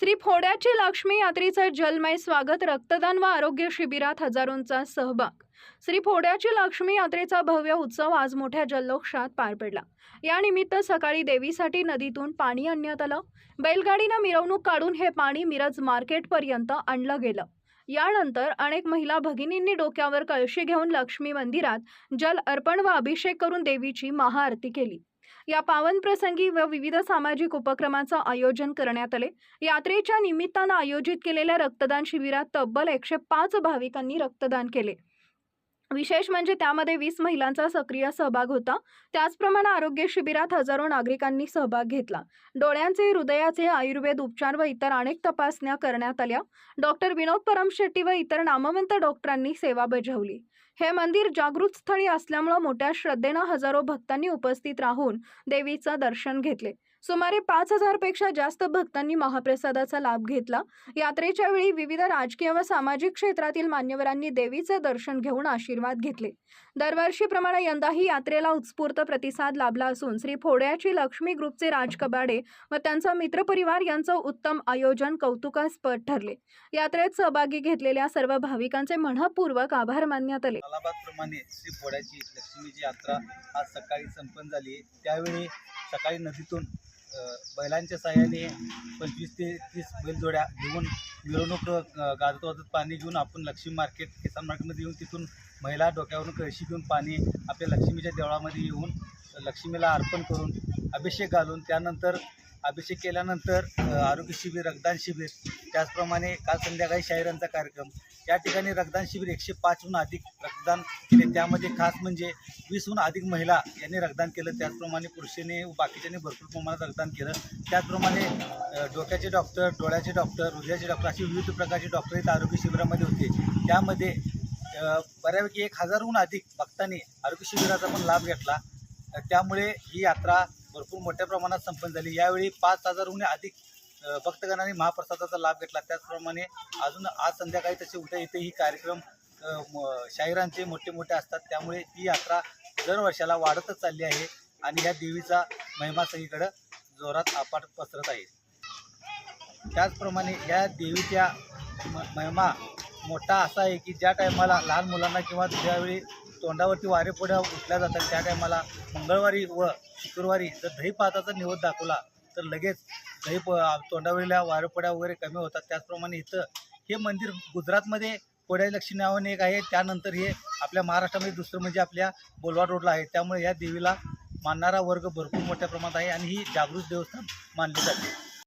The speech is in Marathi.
श्री फोड्याची लक्ष्मी यात्रेचं जलमय स्वागत रक्तदान व आरोग्य शिबिरात हजारोंचा सहभाग. श्री फोड्याची लक्ष्मी यात्रेचा भव्य उत्सव आज मोठ्या जल्लोषात पार पडला. यानिमित्त सकाळी देवीसाठी नदीतून पाणी आणण्यात आलं. बैलगाडीनं मिरवणूक काढून हे पाणी मिरज मार्केटपर्यंत आणलं गेलं. यानंतर अनेक महिला भगिनींनी डोक्यावर कळशी घेऊन लक्ष्मी मंदिरात जल अर्पण व अभिषेक करून देवीची महाआरती केली. या पावन प्रसंगी व विविध सामाजिक उपक्रमांचं आयोजन करण्यात आले. यात्रेच्या निमित्तानं आयोजित केलेल्या रक्तदान शिबिरात तब्बल एकशे पाच भाविकांनी रक्तदान केले. विशेष म्हणजे त्यामध्ये वीस महिलांचा सक्रिय सहभाग होता. त्याचप्रमाणे आरोग्य शिबिरात हजारो नागरिकांनी सहभाग घेतला. डोळ्यांचे हृदयाचे आयुर्वेद उपचार व इतर अनेक तपासण्या करण्यात आल्या. डॉक्टर विनोद परम शेट्टी व इतर नामवंत डॉक्टरांनी सेवा बजावली. हे मंदिर जागृत स्थळी असल्यामुळे मोठ्या श्रद्धेनं हजारो भक्तांनी उपस्थित राहून देवीचं दर्शन घेतले. सुमारे पाच हजारपेक्षा जास्त भक्तांनी महाप्रसादाचा लाभ घेतला. यात्रेच्या वेळी विविध राजकीय व सामाजिक क्षेत्रातील मान्यवरांनी देवीचं दर्शन घेऊन आशीर्वाद घेतले. दरवर्षीप्रमाणे यंदाही यात्रेला उत्स्फूर्त प्रतिसाद लाभला असून श्री फोड्याची लक्ष्मी ग्रुपचे राज कबाडे व त्यांचा मित्रपरिवार यांचं उत्तम आयोजन कौतुकास्पद ठरले. यात्रेत सहभागी घेतलेल्या सर्व भाविकांचे मनपूर्वक आभार मानण्यात आले. श्री फोड्याची लक्ष्मीची यात्रा आज सकाळी संपन्न झाली त्यावेळी सकाळी नदीतून बैलांच्या साह्याने पंचवीस ते तीस बैलजोड्या घेऊन मिरवणूक गाजत वाजत पाणी घेऊन आपण लक्ष्मी मार्केट किसान मार्केटमध्ये येऊन तिथून महिला डोक्यावरून कळशी घेऊन पाणी आपल्या लक्ष्मीच्या देवळामध्ये येऊन लक्ष्मीला अर्पण करून अभिषेक घालून त्यानंतर अभिषेक केल्यानंतर आरोग्य शिबिर रक्तदान शिबिर त्याचप्रमाणे काल संध्याकाळी शाहिरांचा कार्यक्रम. या ठिकाणी रक्तदान शिबिर एकशे पाचहून अधिक रक्तदान केले. त्यामध्ये खास म्हणजे वीसहून अधिक महिला यांनी रक्तदान केलं. त्याचप्रमाणे पुरुषांनी व बाकीच्यांनी भरपूर प्रमाणात रक्तदान केलं. त्याचप्रमाणे डोक्याचे डॉक्टर डोळ्याचे डॉक्टर हृदयाचे डॉक्टर असे विविध प्रकारचे डॉक्टर इथं आरोग्य शिबिरामध्ये होते. त्यामध्ये बऱ्यापैकी एक हजारहून अधिक भक्तांनी आरोग्य शिबिराचा पण लाभ घेतला. त्यामुळे ही यात्रा भरपूर मोठ्या प्रमाणात संपन्न झाली. यावेळी पाच हजारहून अधिक भक्तगणांनी महाप्रसादाचा लाभ घेतला. त्याचप्रमाणे अजून आज संध्याकाळी तसे उद्या इथेही कार्यक्रम म- शाहिरांचे मोठे मोठे असतात. त्यामुळे ही यात्रा दरवर्षाला वाढतच चालली आहे आणि या देवीचा महिमा सगळीकडं जोरात अपाट पसरत आहे. त्याचप्रमाणे या देवीच्या म- महिमा मोठा असा आहे की ज्या टायमाला लहान मुलांना किंवा ज्यावेळी तोंडावरती वारे पुढ्या उठल्या जातात त्या टायमाला मंगळवारी व शुक्रवारी जर दही पाताचा निवड दाखवला तर लगेच दही प वारपड्या वगैरे कमी होतात. त्याचप्रमाणे इथं हे मंदिर गुजरातमध्ये कोड्या लक्ष्मी नावाने एक आहे. त्यानंतर हे आपल्या महाराष्ट्रामध्ये दुसरं म्हणजे आपल्या बोलवाड रोडला आहे. त्यामुळे या देवीला मानणारा वर्ग भरपूर मोठ्या प्रमाणात आहे आणि ही जागृत देवस्थान मानली जाते.